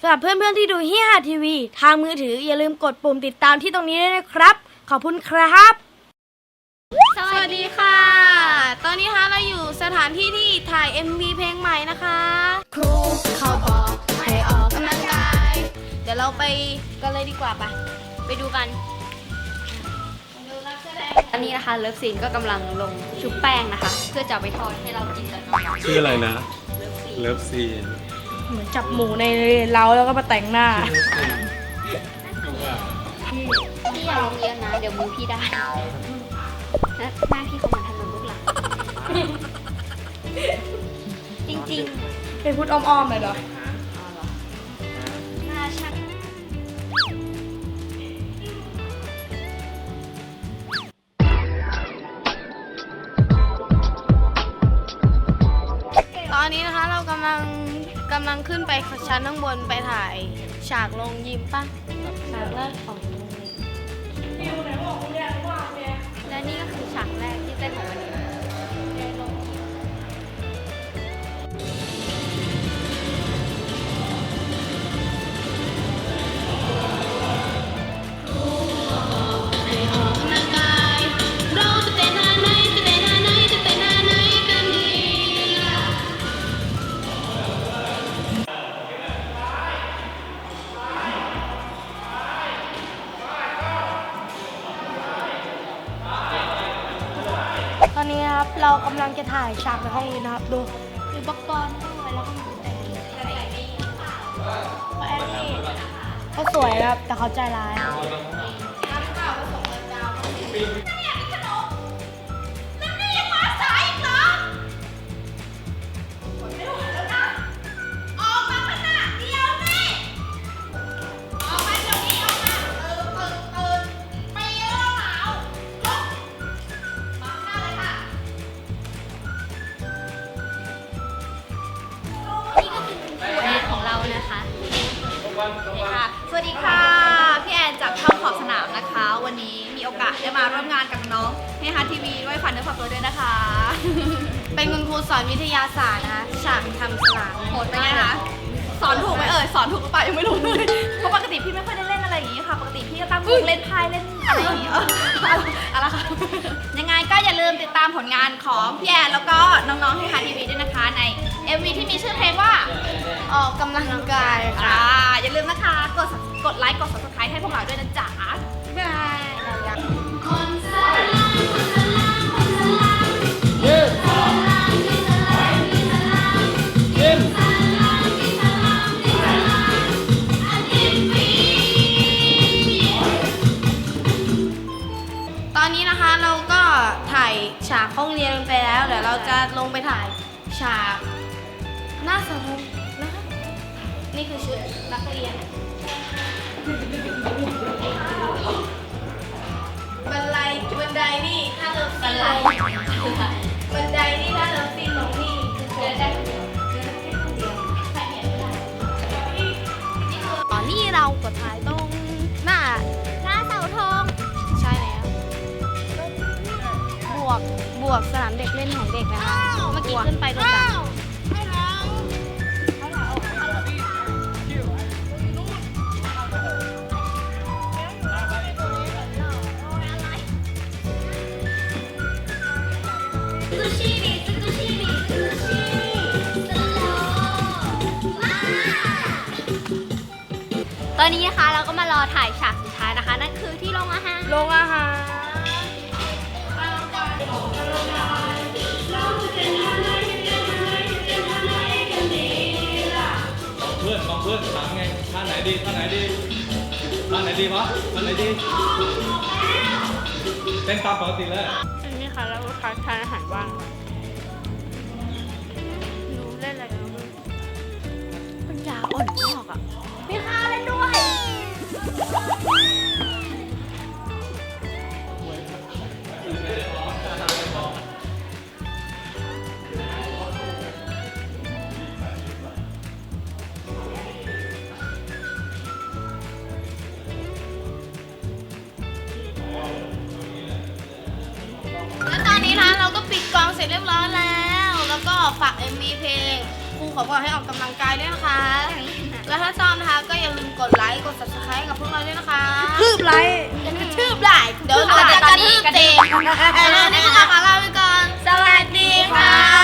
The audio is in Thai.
สำหรับเพื่อนๆที่ดูเฮียหาทีวี ทางมือถืออย่าลืมกดปุ่มติดตามที่ตรงนี้ด้วยนะครับ ขอบคุณครับ สวัสดีค่ะ ตอนนี้คะเราอยู่สถานที่ที่ถ่าย MV เพลงใหม่นะคะ ครูเขาบอกให้ออกกำลังกาย เดี๋ยวเราไปกันเลยดีกว่าไปไปดูกัน อันนี้นะคะเลิฟซีนก็กำลังลงชุบแป้งนะคะ เพื่อจะเอาไปทอดให้เรากินกัน ชื่ออะไรนะ เลิฟซีน เลิฟซีนเหมือนจับหมูในเล้าแล้วก็มาแต่งหน้า พี่อย่าลงเยอะนะ เดี๋ยวมือพี่ได้แล้วหน้าพี่เขาเหมือนถนนลูกหลังจริงเป็นพูดอ้อมๆเลยเหรอ กำลังขึ้นไปชั้นข้างบนไปถ่ายฉากลงยิมป่ะฉากแรกของโรงเรียนและนี่ก็คือฉากแรก ตอนนี้ครับเรากำลังจะถ่ายฉากในห้องนี้นะครับ ดูอุปกรณ์ด้วยแล้วก็มีแต่งเขาสวยครับแต่เขาใจร้ายครับ ค่ะ สวัสดีค่ะ พี่แอนจากช่องขอบสนามนะคะ วันนี้มีโอกาสได้มาร่วมงานกับน้องเฮฮาทีวีด้วยฝันเนื้อฝักตัวด้วยนะคะ เป็นคุณครูสอนวิทยาศาสตร์นะคะฉากทำสลากโหดไปไงคะสอนถูกไหมเอ่ย สอนถูกหรือเปล่ายังไม่รู้เลย เพราะปกติพี่ไม่ค่อยได้เล่นอะไรอย่างนี้ค่ะ ปกติพี่จะตั้งวงเล่นไพ่เล่นอะไรอย่างนี้เอออะไรคะยังไงก็อย่าลืมติดตามผลงานของพี่แอนแล้วก็น้องๆเฮฮาทีวีด้วยนะคะใน MV ที่มีชื่อเพลงว่าออกกำลังกายค่ะค่ะอย่าลืมนะคะก ดกดไลค์กด subscribe ให้พวกเราด้วยนะจ๊ะบายเราอยากตอนนี้นะคะเราก็ถ่ายฉากห้องเรียนไปแล้วเดี๋ยวเราจะลงไปถ่ายฉากหน้าเสาธงนะคะนี่คือชุดนักเรียน บันไดบันไดนี่ถ้าเลิฟซีนลงบันไดนี่ถ้าเลิฟซีนลงนี่คือเดินได้คนเดียวเดินได้แค่คนเดียวใครเนี่ยไม่ได้นี่คือตอนนี้เราก็ถ่ายตรงหน้าหน้าเสาธงใช่แล้วบวกบวกสนามเด็กเล่นของเด็กนะคะเมื่อกี้ขึ้นไปตรงกลาง ตอนนี้นะคะเราก็มารอถ่ายฉากสุดท้ายนะคะ นั่นคือที่โรงอาหารลงอาหารเพื่อนลองเพื่อนถามไงท่าไหนดีท่าไหนดีท่าไหนดีวะท่าไหนดีเต้นตามปกติเลยอันนี้ค่ะแล้วก็ทานทานอาหารว่างค่ะหนูเล่นอะไรกันบ้างปัญญาอ่อนมากอะ เรียบร้อยแล้ว แล้วก็ฝาก MV เพลงครูขอบอกให้ออกกำลังกายด้วยนะคะ แล้วถ้าชอบนะคะก็อย่าลืมกดไลค์ กด subscribe กับพวกเราด้วยนะคะคืบไลค์ชืบไลค์เดี๋ยวเราจะกระทืบเต็มแล้วก็มาลาไปก่อน สวัสดีค่ะ